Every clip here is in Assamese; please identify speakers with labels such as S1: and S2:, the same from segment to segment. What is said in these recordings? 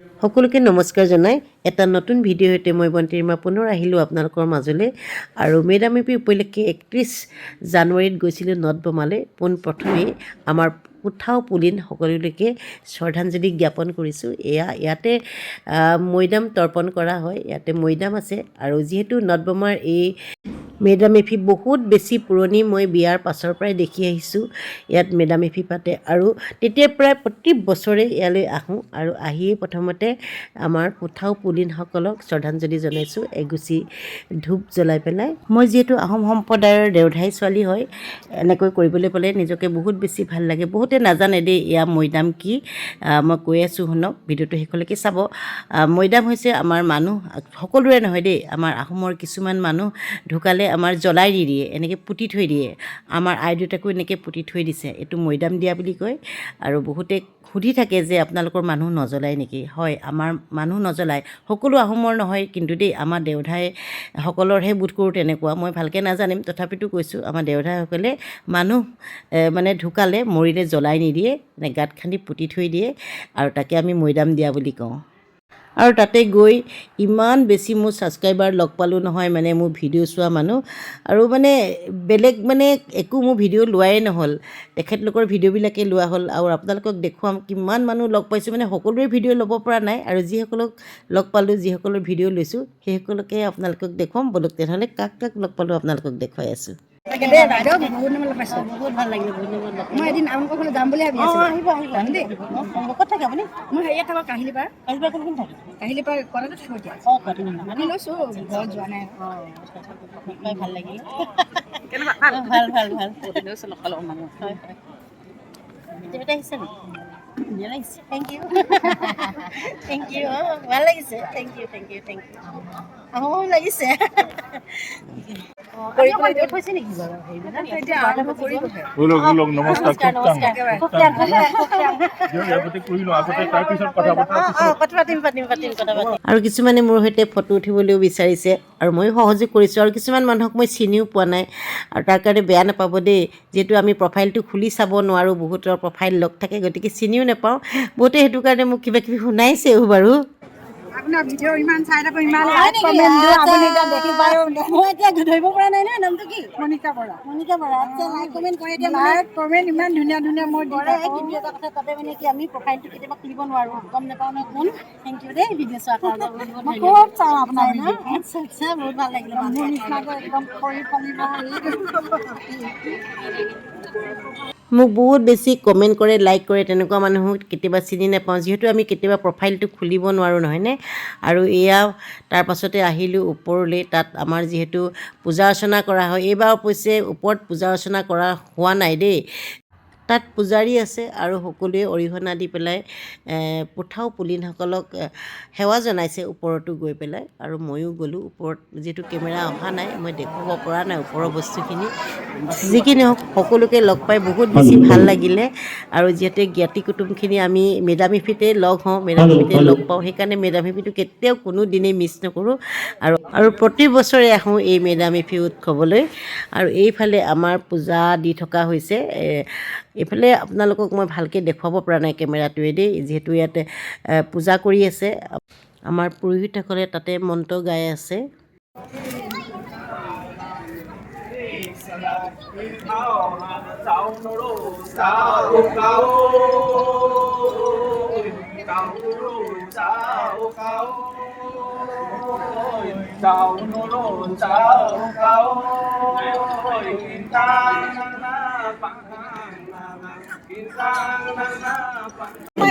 S1: সকলোকে নমস্কাৰ জনাই। এটা নতুন ভিডিঅ'ৰ সৈতে মই বন্তিৰিমা পুনৰ আহিলোঁ আপোনালোকৰ মাজলৈ। আৰু মেডাম মেফি উপলক্ষে একত্ৰিছ জানুৱাৰীত গৈছিলোঁ নদবমালৈ পোনপ্ৰথমেই আমাৰ পুঠাও পুলিন সকলোলৈকে শ্ৰদ্ধাঞ্জলি জ্ঞাপন কৰিছোঁ। এয়া, ইয়াতে মৈদাম তৰ্পণ কৰা হয়। ইয়াতে মৈদাম আছে। আৰু যিহেতু নদবমাৰ এই মেডাম মেফি বহুত বেছি পুৰণি মই বিয়াৰ পাছৰ পৰাই দেখি আহিছোঁ ইয়াত মেডাম মেফি পাতে আৰু তেতিয়াৰ পৰাই প্ৰতি বছৰে ইয়ালৈ আহোঁ আৰু আহিয়ে প্ৰথমতে আমাৰ পুঠাও পুলিনসকলক শ্ৰদ্ধাঞ্জলি জনাইছোঁ এগুচি ধূপ জ্বলাই পেলাই। মই যিহেতু আহোম সম্প্ৰদায়ৰ দেওধাই ছোৱালী হয় এনেকৈ কৰিবলৈ পালে নিজকে বহুত বেছি ভাল লাগে। বহুতে নাজানে দেই এয়া মৈদাম কি। মই কৈ আছোঁ শুনক ভিডিঅ'টো শেষলৈকে চাব। মৈদাম হৈছে আমাৰ মানুহ সকলোৰে নহয় দেই আমাৰ আহোমৰ কিছুমান মানুহ ঢুকালে আমাৰ জ্বলাই দি দিয়ে এনেকৈ পুতি থৈ দিয়ে। আমাৰ আই দেউতাকো এনেকৈ পুতি থৈ দিছে। এইটো মৈদাম দিয়া বুলি কয়। আৰু বহুতে সুধি থাকে যে আপোনালোকৰ মানুহ নজ্বলায় নেকি? হয় আমাৰ মানুহ নজ্বলায়। সকলো আহোমৰ নহয় কিন্তু দেই আমাৰ দেওধাই সকলৰহে বোধ কৰোঁ তেনেকুৱা। মই ভালকৈ নাজানিম তথাপিতো কৈছোঁ আমাৰ দেওধাইসকলে মানুহ মানে ঢুকালে মৰিলে জ্বলাই নিদিয়ে মানে গাঁত খান্দি পুতি থৈ দিয়ে। আৰু তাকে আমি মৈদাম দিয়া বুলি কওঁ। আৰু তাতে গৈ ইমান বেছি মোৰ ছাবস্ক্ৰাইবাৰ লগ পালোঁ নহয় মানে মোৰ ভিডিঅ' চোৱা মানুহ। আৰু মানে বেলেগ মানে একো মোৰ ভিডিঅ' লোৱাই নহ'ল। তেখেতলোকৰ ভিডিঅ'বিলাকে লোৱা হ'ল আৰু আপোনালোকক দেখুৱাম কিমান মানুহ লগ পাইছোঁ মানে সকলোৰে ভিডিঅ' ল'ব পৰা নাই। আৰু যিসকলক লগ পালোঁ যিসকলৰ ভিডিঅ' লৈছোঁ সেইসকলকে আপোনালোকক দেখুৱাম। বলক তেনেহ'লে কাক কাক লগ পালোঁ আপোনালোকক দেখুৱাই আছোঁ।
S2: তাকে দেই বাইদেউ। বহুত দিন লগ পাইছোঁ
S1: বহুত ভাল লাগিলে বহুত দিনৰ মূৰত
S2: মই এদিন আপোনালোকৰ ঘৰলৈ যাম বুলি ভাবি
S1: অঁ
S2: আছিলোঁ
S1: আহিব আহিব।
S2: যাম দেই।
S1: ক'ত থাকে আপুনি?
S2: মই হেৰিয়াত থাকোঁ কাহিলী পাৰ
S1: আহিব কোনখিনি থাকে?
S2: কাহিলী পাৰ কলেজত থাকোঁ এতিয়া।
S1: অঁ কটন
S2: আনি লৈছোঁ ঘৰত যোৱা নাই।
S1: অঁ ভাল লাগিলে।
S2: কেনেকুৱা?
S1: ভাল? ভাল ভাল লৈছোঁ লগ মানুহ হয় হয়। কেতিয়াবা আহিছে নেকি ধুনীয়া লাগিছে থেংক ইউ থেংক ইউ অঁ ভাল লাগিছে। Thank you thank you thank you আহোঁ লাগিছে পাতিম পাতিম পাতিম কথা পাতিম আৰু কিছুমানে মোৰ সৈতে ফটো উঠিবলৈও বিচাৰিছে আৰু ময়ো সহযোগ কৰিছোঁ আৰু কিছুমান মানুহক মই চিনিও পোৱা নাই আৰু তাৰ কাৰণে বেয়া নাপাব দেই। যিহেতু আমি প্ৰফাইলটো খুলি চাব নোৱাৰোঁ বহুতৰ প্ৰফাইল লগ থাকে গতিকে চিনিও নাপাওঁ। বহুতে সেইটো কাৰণে মোক কিবা কিবি শুনাইছেও বাৰু।
S2: আপোনাৰ ভিডিঅ' ইমান চাই থাকোঁ ইমান লাইক কমেণ্ট দিওঁ আপুনি এতিয়া দেখি পায়
S3: মই এতিয়া ধৰিব পৰা নাই নহয় নামটো কি?
S2: মনিকা বৰা।
S3: মনিকা বৰা। আচ্ছা লাইক কমেণ্ট কৰে এতিয়া
S2: লাইক কমেণ্ট ইমান ধুনীয়া ধুনীয়া মই দি থাকোঁ।
S3: কিন্তু এটা কথা তাতে মানে কি আমি প্ৰফাইলটো কেতিয়াবা খুলিব নোৱাৰোঁ। গম নাপাওঁ নহয় কোন। থেংক ইউ দেই ভিডিঅ' চোৱাৰ কাৰণে বহুত বহুত
S2: মই খুব চাওঁ আপোনাৰ
S3: আচ্ছা আচ্ছা বহুত ভালো লাগিলে
S2: মোৰ নিচিনাকৈ একদম খৰি ফালিব।
S1: মোক বহুত বেছি কমেণ্ট কৰে লাইক কৰে তেনেকুৱা মানুহ কেতিয়াবা চিনি নাপাওঁ। যিহেতু আমি কেতিয়াবা প্ৰফাইলটো খুলিব নোৱাৰোঁ নহয়নে আৰু এয়া তাৰ পাছতে আহিলোঁ ওপৰলৈ তাত আমাৰ যিহেতু পূজা অৰ্চনা কৰা হয়। এইবাৰ অৱশ্যে ওপৰত পূজা অৰ্চনা কৰা হোৱা নাই দেই। তাত পূজাৰী আছে আৰু সকলোৱে অৰিহণা দি পেলাই পুঠাও পুলিনসকলক সেৱা জনাইছে ওপৰতো গৈ পেলাই। আৰু ময়ো গ'লোঁ ওপৰত যিহেতু কেমেৰা অহা নাই মই দেখুৱাব পৰা নাই ওপৰৰ বস্তুখিনি। যিখিনি হওক সকলোকে লগ পাই বহুত বেছি ভাল লাগিলে। আৰু যিহেতু জ্ঞাতি কুটুমখিনি আমি মেডামিফিতে লগ হওঁ মেডামিফিতে লগ পাওঁ সেইকাৰণে মেডামিফিটো কেতিয়াও কোনো দিনেই মিছ নকৰোঁ। আৰু আৰু প্ৰতি বছৰে আহোঁ এই মেডামিফি উৎসৱলৈ। আৰু এইফালে আমাৰ পূজা দি থকা হৈছে এইফালে আপোনালোকক মই ভালকৈ দেখুৱাব পৰা নাই কেমেৰাটোৱে দেই যিহেতু ইয়াতে পূজা কৰি আছে। আমাৰ পুৰোহিতসকলে তাতে মন্ত্ৰ গাই আছে।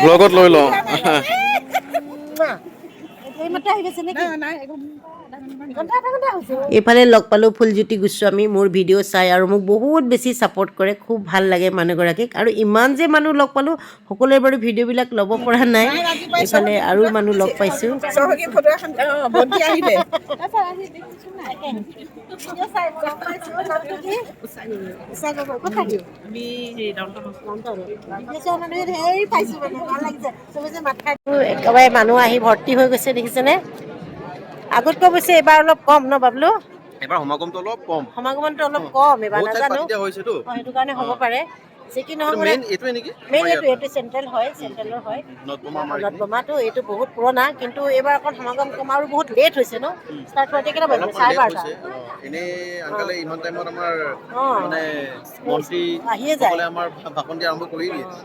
S4: ব্লগত লৈ লওঁ।
S3: এইমাত্ৰ আহি নেকি?
S1: এইফালে লগ পালোঁ ফুলজ্যোতি গোস্বামী মোৰ ভিডিঅ' চাই আৰু মোক বহুত বেছি ছাপৰ্ট কৰে খুব ভাল লাগে মানুহগৰাকীক। আৰু ইমান যে মানুহ লগ পালোঁ সকলোৱে বাৰু ভিডিঅ'বিলাক ল'ব পৰা নাই। এইফালে আৰু মানুহ লগ পাইছোঁ। একেবাৰে মানুহ আহি ভৰ্তি হৈ গৈছে দেখিছেনে আগতকৈ অৱশ্যে এইবাৰ অলপ কম ন বাবলু?
S5: এবাৰ সমাগমটো অলপ কম।
S1: সমাগমনটো অলপ কম
S5: ঠাইত
S1: নাজানো। সেইটো কাৰণে হ'ব পাৰে। যি কি নহওক মানে
S4: মেইন
S1: এইটো এইটো চেণ্ট্ৰেল হয় চেণ্ট্ৰেলৰ হয়।
S4: নৰ্দমা আমাৰ
S1: নদ বোমাটো এইটো বহুত পুৰণা কিন্তু এইবাৰ অকণ সমাগম কম আৰু বহুত লেট হৈছে ন? ষ্টাৰ্ট কৰোঁতে কেইটা বাজিলে? চাৰে বাৰটা।
S4: মানে
S1: আহিয়ে যায়।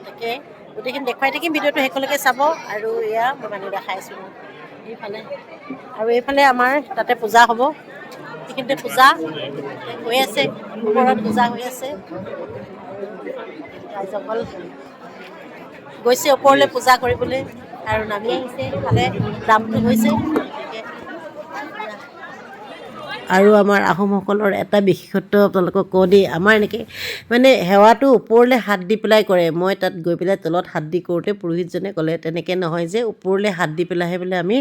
S1: তাকে। গোটেইখিনি দেখুৱাই থাকিম ভিডিঅ'টো শেষলৈকে চাব। আৰু এয়া মই মানুহ দেখাইছোঁ এইফালে। আৰু এইফালে আমাৰ তাতে পূজা হ'ব। সেইখিনিতে পূজা হৈ আছে ওপৰত পূজা হৈ আছে। ৰাইজসকল গৈছে ওপৰলৈ পূজা কৰিবলৈ আৰু নামি আহিছে ইফালে দামটো হৈছে। আৰু আমাৰ আহোমসকলৰ এটা বিশেষত্ব আপোনালোকক কওঁ দেই আমাৰ এনেকৈ মানে সেৱাটো ওপৰলৈ হাত দি পেলাই কৰে। মই তাত গৈ পেলাই তলত হাত দি কৰোঁতে পুৰোহিতজনে ক'লে তেনেকৈ নহয় যে ওপৰলৈ হাত দি পেলাইহে বোলে আমি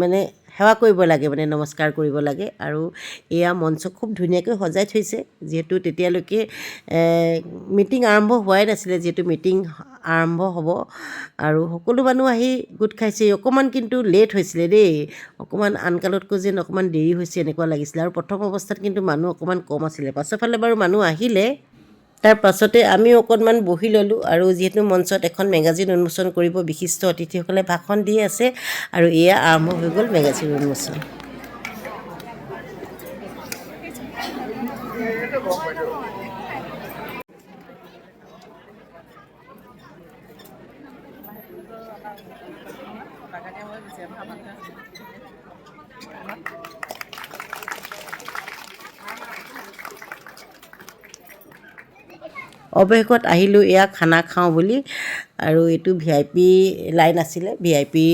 S1: মানে সেৱা কৰিব লাগে মানে নমস্কাৰ কৰিব লাগে। আৰু এয়া মঞ্চ খুব ধুনীয়াকৈ সজাই থৈছে যিহেতু তেতিয়ালৈকে মিটিং আৰম্ভ হোৱাই নাছিলে যিহেতু মিটিং আৰম্ভ হ'ব। আৰু সকলো মানুহ আহি গোট খাইছে অকণমান কিন্তু লেট হৈছিলে দেই। অকণমান আনকালতকৈ যেন অকণমান দেৰি হৈছে এনেকুৱা লাগিছিলে। আৰু প্ৰথম অৱস্থাত কিন্তু মানুহ অকণমান কম আছিলে। পাছৰ ফালে বাৰু মানুহ আহিলে। তাৰ পাছতে আমিও অকণমান বহি ল'লোঁ আৰু যিহেতু মঞ্চত এখন মেগাজিন উন্মোচন কৰিব বিশিষ্ট অতিথিসকলে ভাষণ দি আছে আৰু এয়া আৰম্ভ হৈ গ'ল মেগাজিন উন্মোচন। অৱশেষত আহিলোঁ এয়া খানা খাওঁ বুলি আৰু এইটো ভি আই পি লাইন আছিলে ভি আই পি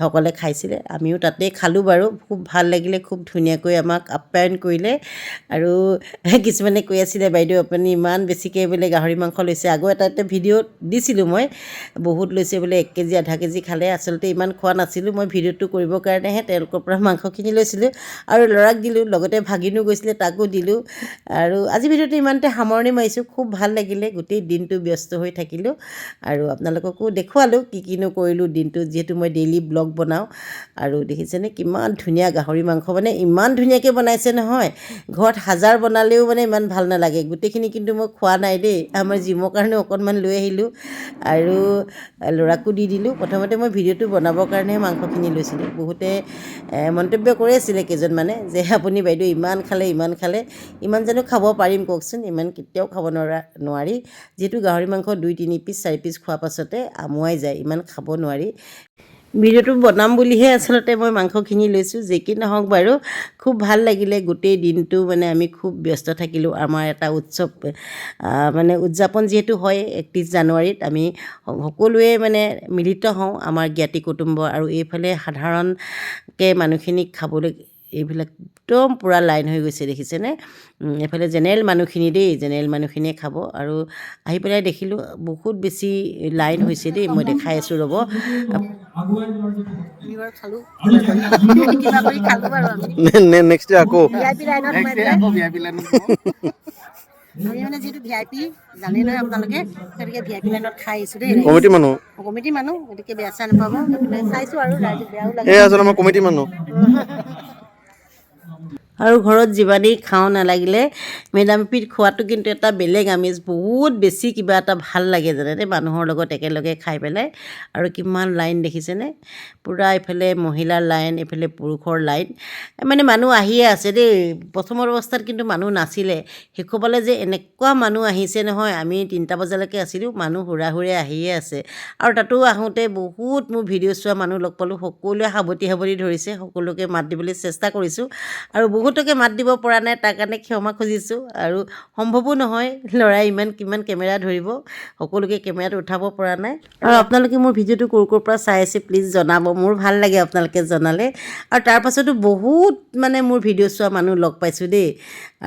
S1: সকলে খাইছিলে। আমিও তাতে খালোঁ বাৰু খুব ভাল লাগিলে খুব ধুনীয়াকৈ আমাক আপ্যায়ন কৰিলে। আৰু কিছুমানে কৈ আছিলে বাইদেউ আপুনি ইমান বেছিকৈ বোলে গাহৰি মাংস লৈছে। আগৰ এটা এটা ভিডিঅ'ত দিছিলোঁ মই বহুত লৈছে বোলে এক কেজি আধা কেজি খালে। আচলতে ইমান খোৱা নাছিলোঁ মই ভিডিঅ'টো কৰিবৰ কাৰণেহে তেওঁলোকৰ পৰা মাংসখিনি লৈছিলোঁ। আৰু ল'ৰাক দিলোঁ লগতে ভাগিনো গৈছিলে তাকো দিলোঁ। আৰু আজি ভিডিঅ'টো ইমানতে সামৰণি মাৰিছোঁ খুব ভাল লাগিলে গোটেই দিনটো ব্যস্ত হৈ থাকিলোঁ। আৰু আপোনালোককো দেখুৱালোঁ কি কিনো কৰিলোঁ দিনটো যিহেতু মই ডেইলি ব্লগ বনাওঁ। আৰু দেখিছেনে কিমান ধুনীয়া গাহৰি মাংস মানে ইমান ধুনীয়াকৈ বনাইছে নহয়। ঘৰত হাজাৰ বনালেও মানে ইমান ভাল নালাগে। গোটেইখিনি কিন্তু মই খোৱা নাই দেই। আমাৰ জিমৰ কাৰণে অকণমান লৈ আহিলোঁ। আৰু ল'ৰাকো দি দিলোঁ। প্ৰথমতে মই ভিডিঅ'টো বনাবৰ কাৰণেহে মাংসখিনি লৈছিলোঁ। বহুতে মন্তব্য কৰি আছিলে কেইজনমানে যে আপুনি বাইদেউ ইমান খালে ইমান খালে। ইমান জানো খাব পাৰিম কওকচোন। ইমান কেতিয়াও খাব নোৱাৰা নোৱাৰি। যিহেতু গাহৰি মাংস দুই তিনি পিচ চাৰি পিচ খোৱাৰ পাছতে আমুৱাই যায় ইমান খাব নোৱাৰি। ভিডিঅ'টো বনাম বুলিহে আচলতে মই মাংসখিনি লৈছোঁ যি কি নহওক বাৰু। খুব ভাল লাগিলে গোটেই দিনটো মানে আমি খুব ব্যস্ত থাকিলোঁ। আমাৰ এটা উৎসৱ মানে উদযাপন যিহেতু হয় একত্ৰিছ জানুৱাৰীত আমি সকলোৱে মানে মিলিত হওঁ আমাৰ জ্ঞাতি কুটুম্ব আৰু এইফালে সাধাৰণকৈ মানুহখিনিক খাবলৈ এইবিলাক একদম পূৰা লাইন হৈ গৈছে দেখিছেনে? এইফালে জেনেৰেল মানুহখিনি দেই জেনেৰেল মানুহখিনিয়ে খাব আৰু আহি পেলাই দেখিলোঁ বহুত বেছি লাইন হৈছে দেই মই দেখাই আছোঁ ৰ'ব।
S4: নেক্সট আকৌ।
S1: আমি মানে যিহেতু ভি আই পি জানে নহয় আপোনালোকে গতিকে ভি আই পি লাইনত খাই আহিছোঁ দেই।
S4: কমিটি মানুহ?
S1: কমিটি মানুহ গতিকে বেয়া চেয়া নাপাব। চাইছোঁ আৰু ৰাইজক বেয়াও লাগে।
S4: এই আচলতে আমাৰ কমিটি মানুহ।
S1: আৰু ঘৰত যিমানেই খাওঁ নালাগিলে মেডামপিত খোৱাটো কিন্তু এটা বেলেগ আমেজ। বহুত বেছি কিবা এটা ভালো লাগে জানেনে মানুহৰ লগত একেলগে খাই পেলাই। আৰু কিমান লাইন দেখিছেনে? পূৰা এইফালে মহিলাৰ লাইন, এইফালে পুৰুষৰ লাইন। মানে মানুহ আহিয়ে আছে দেই। প্ৰথমৰ অৱস্থাত কিন্তু মানুহ নাছিলে। শেষৰফালে যে এনেকুৱা মানুহ আহিছে নহয়, আমি তিনিটা বজালৈকে আছিলোঁ, মানুহ হুৰা হুৰে আহিয়ে আছে। আৰু তাতো আহোঁতে বহুত মোৰ ভিডিঅ' চোৱা মানুহ লগ পালোঁ। সকলোৱে সাৱতি সাৱতি ধৰিছে, সকলোকে মাত দিবলৈ চেষ্টা কৰিছোঁ। আৰু বহুতকে মাত দিব পৰা নাই তাৰ কাৰণে ক্ষমা খুজিছোঁ। আৰু সম্ভৱো নহয় ল'ৰাই ইমান কিমান কেমেৰা ধৰিব সকলোকে কেমেৰাত উঠাব পৰা নাই। আৰু আপোনালোকে মোৰ ভিডিঅ'টো ক'ৰ ক'ৰ পৰা চাই আছে প্লিজ জনাব। মোৰ ভাল লাগে আপোনালোকে জনালে। আৰু তাৰ পাছতো বহুত মানে মোৰ ভিডিঅ' চোৱা মানুহ লগ পাইছোঁ দেই।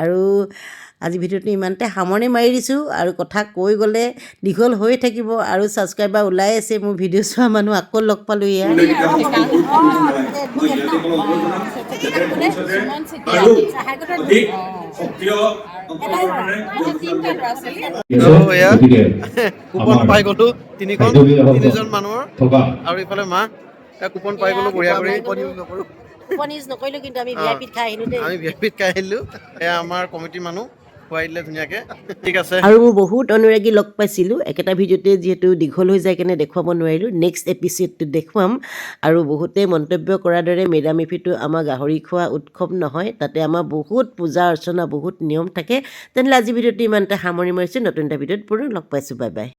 S1: আৰু আজি ভিডিঅ'টো ইমানতে সামৰণি মাৰি দিছোঁ আৰু কথা কৈ গ'লে দীঘল হৈ থাকিব আৰু ছাবস্ক্ৰাইবাৰ ওলাই আছে মোৰ ভিডিঅ' চোৱা মানুহ আকৌ লগ পালোঁ ইয়াত
S4: এয়া কুপন পাই গ'লো তিনিখন তিনিজন মানুহৰ আৰু ইফালে মা কুপন পাই গ'লো বঢ়িয়া কৰি
S1: কুপন ইউজ নকৰিলোঁ কিন্তু আমি ভি আই পিত খাই আহিলোঁ দেই
S4: আমি বিয়াপিত খাই আহিলোঁ এয়া আমাৰ কমিটিৰ মানুহ খুৱাই দিলে ঠিক আছে।
S1: আৰু মোৰ বহুত অনুৰাগী লগ পাইছিলোঁ। একেটা ভিডিঅ'তে যিহেতু দীঘল হৈ যায় কেনে দেখুৱাব নোৱাৰিলোঁ। নেক্সট এপিছ'ডটো দেখুৱাম। আৰু বহুতে মন্তব্য কৰাৰ দৰে মেডাম মেফিটো আমাৰ গাহৰি খোৱা উৎসৱ নহয়। তাতে আমাৰ বহুত পূজা অৰ্চনা, বহুত নিয়ম থাকে। তেনেহ'লে আজি ভিডিঅ'টো ইমানতে সামৰি মাৰিছোঁ। নতুন এটা ভিডিঅ'ত পুনৰ লগ পাইছোঁ। Bye bye.